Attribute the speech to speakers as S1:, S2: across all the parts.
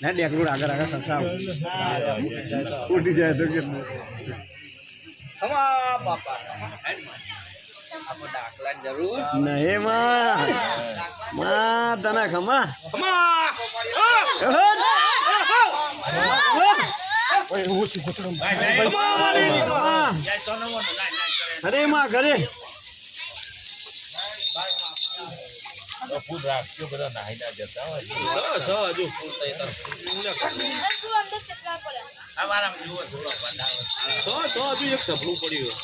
S1: ના ડેકલું આગળ આગળ ખસાવ. ઉઠી જાય તો કે માં. માં તને રાખજો
S2: બધા
S1: નાહી ના જતા
S2: હોય બસ હજુ ફૂલ થઈ તાર. સ સ હજુ એક સપનું પડ્યું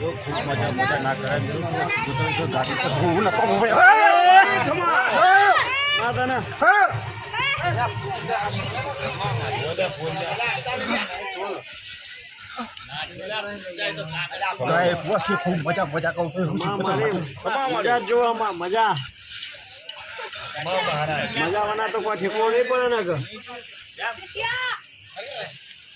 S1: માં ખમા તને એ શીખું તને આ ગંજી મામા માં તને
S3: ખૂબ મજા મજા કહું
S1: મજા જ મજા. મજા વના તો કોઈ ઠેકવો નહીં પડે ને કે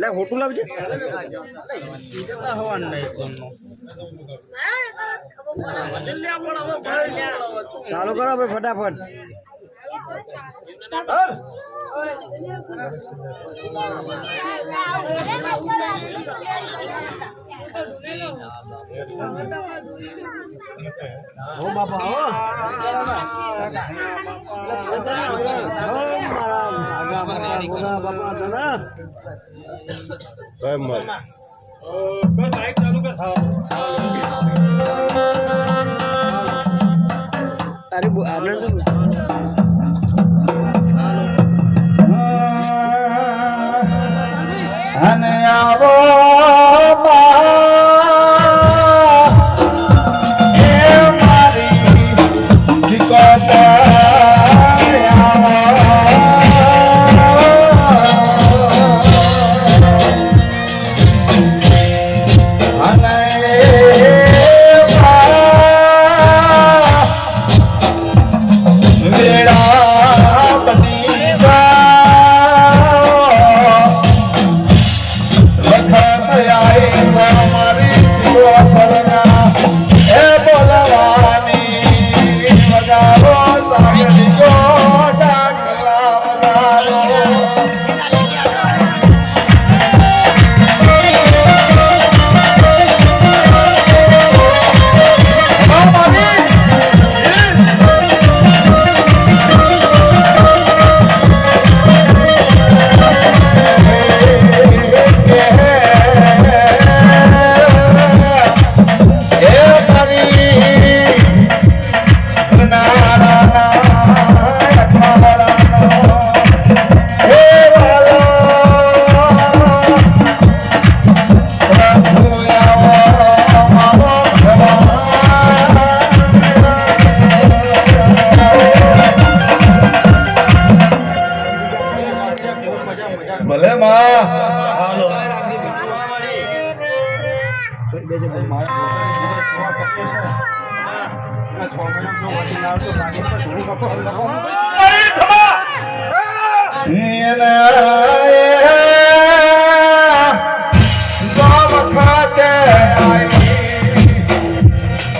S1: લે હોટું લાવજે. ચાલુ કરો ભાઈ ફટાફટ. હો બાપા હો હો મારા આગા બાપા ગોગા
S3: ಬೇಡ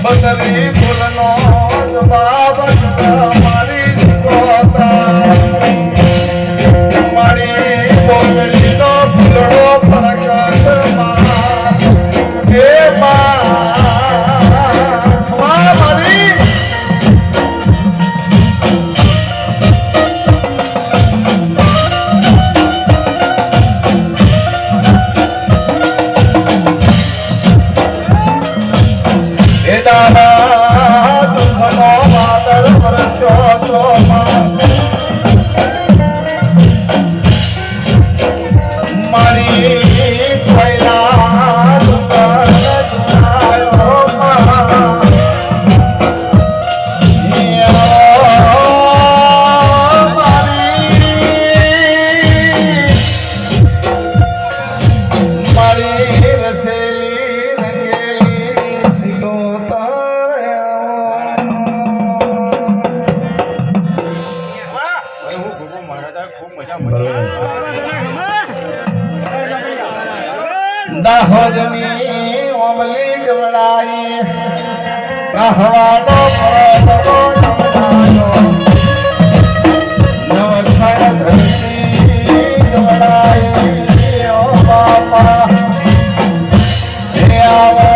S3: બદલી ફૂલનો મારી મારી Yeah, દાહોદની ઓમલી ગવડાઈ કહવાનો નવખર ધરતી ગવડાઈ ઓ બાપા. હે આવા.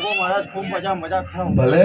S1: લોકો મહારાજ ખૂબ મજા મજા ખાવ
S3: ભલે.